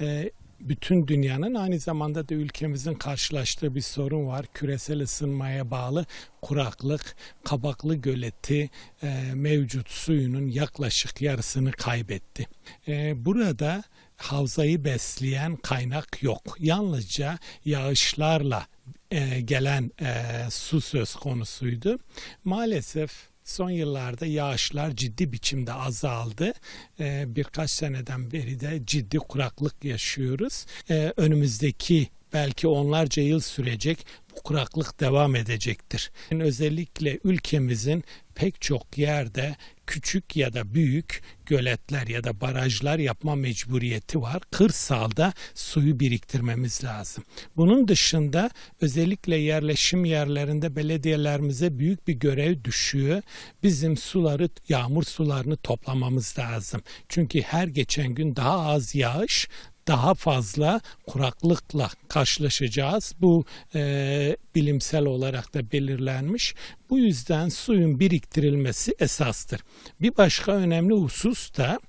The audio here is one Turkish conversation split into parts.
e, bütün dünyanın aynı zamanda da ülkemizin karşılaştığı bir sorun var. Küresel ısınmaya bağlı kuraklık, Kabaklı Göleti e, mevcut suyunun yaklaşık yarısını kaybetti. E, burada havzayı besleyen kaynak yok. Yalnızca yağışlarla e, gelen e, su söz konusuydu. Maalesef son yıllarda yağışlar ciddi biçimde azaldı. E, birkaç seneden beri de ciddi kuraklık yaşıyoruz. E, önümüzdeki belki onlarca yıl sürecek kuraklık devam edecektir. Yani özellikle ülkemizin pek çok yerde küçük ya da büyük göletler ya da barajlar yapma mecburiyeti var. Kırsalda suyu biriktirmemiz lazım. Bunun dışında özellikle yerleşim yerlerinde belediyelerimize büyük bir görev düşüyor. Bizim suları, yağmur sularını toplamamız lazım. Çünkü her geçen gün daha az yağış, daha fazla kuraklıkla karşılaşacağız. Bu e, bilimsel olarak da belirlenmiş. Bu yüzden suyun biriktirilmesi esastır. Bir başka önemli husus da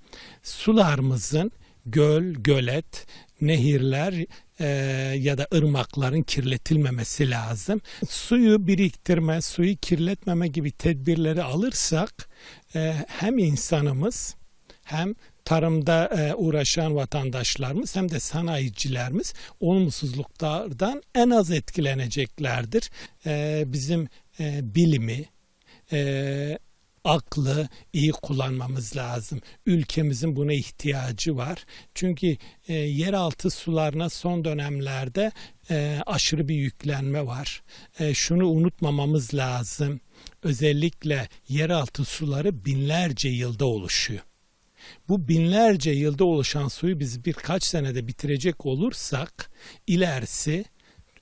sularımızın göl, gölet, nehirler e, ya da ırmakların kirletilmemesi lazım. Suyu biriktirme, suyu kirletmeme gibi tedbirleri alırsak e, hem insanımız hem tarımda e, uğraşan vatandaşlarımız hem de sanayicilerimiz olumsuzluklardan en az etkileneceklerdir. E, bizim e, bilimi, e, aklı iyi kullanmamız lazım. Ülkemizin buna ihtiyacı var. Çünkü yeraltı sularına son dönemlerde aşırı bir yüklenme var. Şunu unutmamamız lazım. Özellikle yeraltı suları binlerce yılda oluşuyor. Bu binlerce yılda oluşan suyu biz birkaç senede bitirecek olursak ilerisi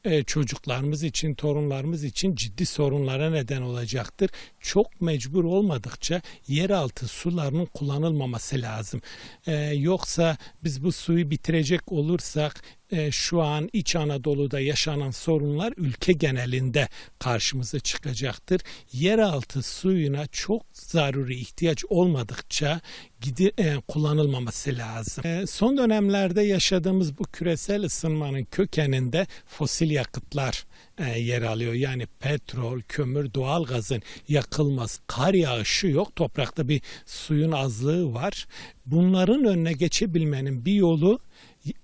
e, çocuklarımız için, torunlarımız için ciddi sorunlara neden olacaktır. Çok mecbur olmadıkça yeraltı sularının kullanılmaması lazım. E, yoksa biz bu suyu bitirecek olursak e, şu an İç Anadolu'da yaşanan sorunlar ülke genelinde karşımıza çıkacaktır. Yeraltı suyuna çok zaruri ihtiyaç olmadıkça gidi, e, kullanılmaması lazım. E, son dönemlerde yaşadığımız bu küresel ısınmanın kökeninde fosil yakıtlar e, yer alıyor. Yani petrol, kömür, doğalgazın yakılması, kar yağışı yok. Toprakta bir suyun azlığı var. Bunların önüne geçebilmenin bir yolu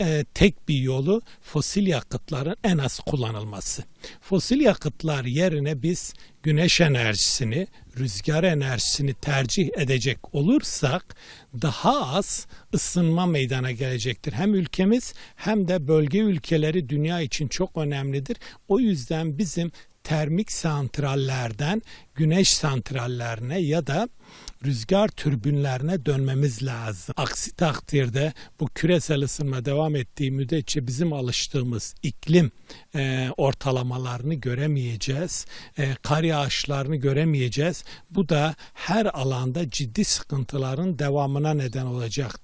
e, tek bir yolu fosil yakıtların en az kullanılması. Fosil yakıtlar yerine biz güneş enerjisini, rüzgar enerjisini tercih edecek olursak daha az ısınma meydana gelecektir. Hem ülkemiz hem de bölge ülkeleri dünya için çok önemlidir. O yüzden bizim termik santrallerden güneş santrallerine ya da rüzgar türbinlerine dönmemiz lazım. Aksi takdirde bu küresel ısınma devam ettiği müddetçe bizim alıştığımız iklim e, ortalamalarını göremeyeceğiz. E, kar yağışlarını göremeyeceğiz. Bu da her alanda ciddi sıkıntıların devamına neden olacaktır.